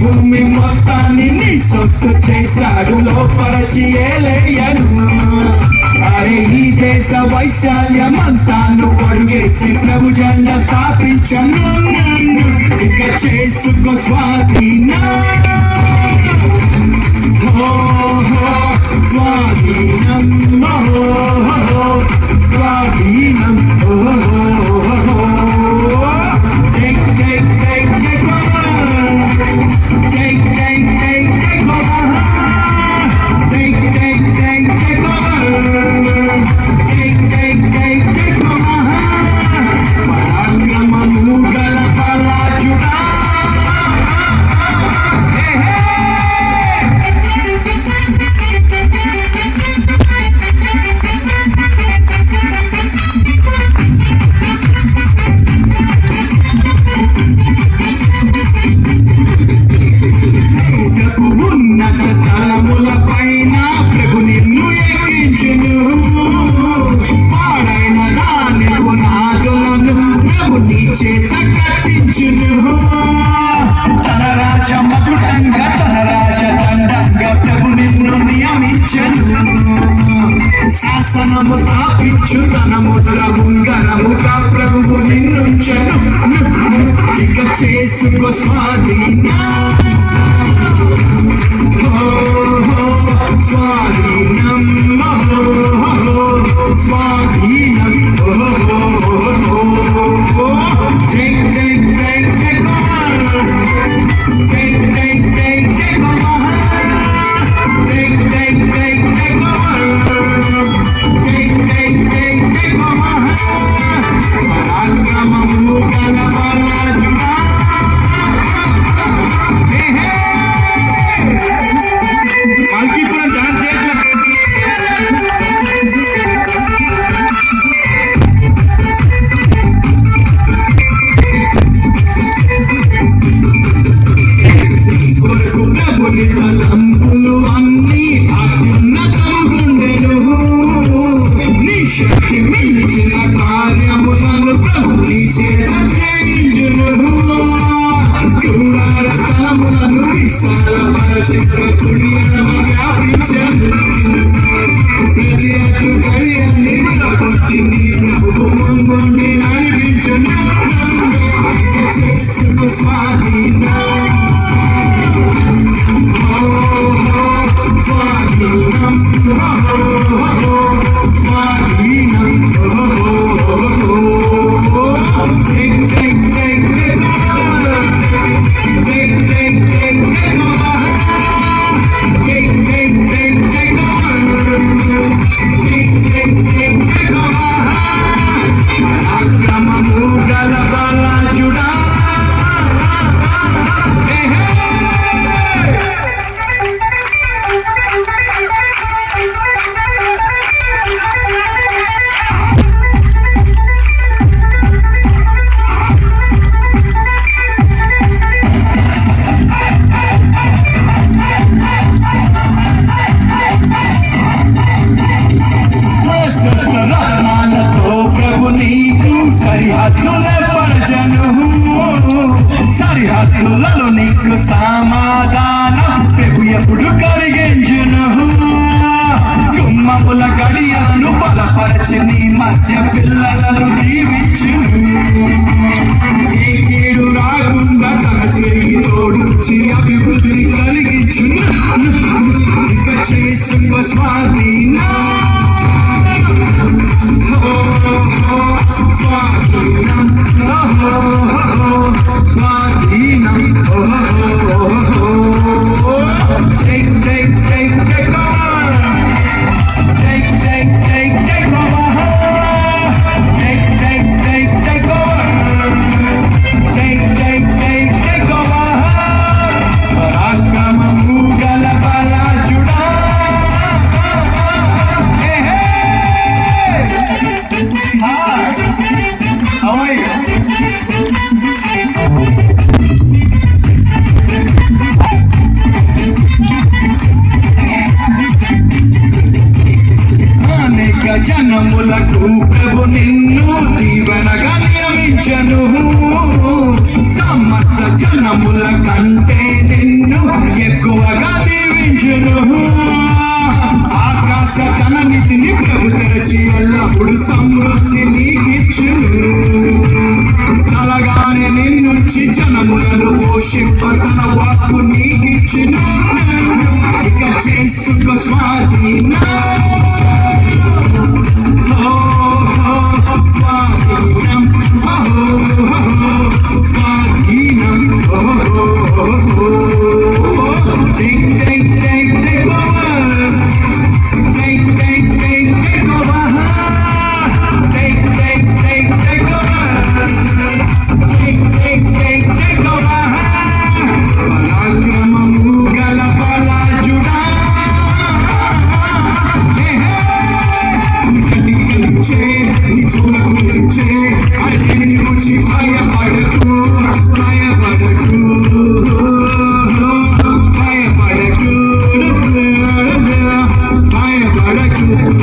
భూమి మొత్తాన్ని నీ సొత్తు చేశాడు లోపరచి ఏలేయను అరే ఈ దేశ వైశాల్యం వైశాల్యమంతాను పొడిగేసి ప్రభు జెండ స్థాపించను. ఇక చేసుకో స్వాధీన స్వాధీనం స్వాధీనం ఓహో నీకు చేత కట్టించును తన రాజ మధుడంగా తన రాజ దండంగా ప్రభు నిన్ను నియమించను శాసనము స్థాపించు తన ముద్ర ముంగనముగా ప్రభువు నిన్నుంచను ఇక చేసుకో స్వాధీన. Ram Ram ప్రార్థనలు నీకు సమాధానం. ప్రభు ఎప్పుడు కరిగించును గుమ్మముల గడియలను బలపరచి నీ మధ్య పిల్లలను దీవించు. ఈ రాకుండా తన అభివృద్ధి కలిగించు చేసు స్వాధీనా దినములకు ప్రభు నిన్ను దీవెనగా నియమించను. సమస్త జనముల కంటే నిన్ను ఎక్కువగా దీవించను. ఆకాశ తనమితిని ప్రభు తెరచి ఎల్లప్పుడు సమృద్ధి నీకిచ్చు తలగానే నిన్నుంచి జనములను పోషింప తన వాక్కు నీకిచ్చును. ఇక చేసుకు స్వాధీన. Thank you.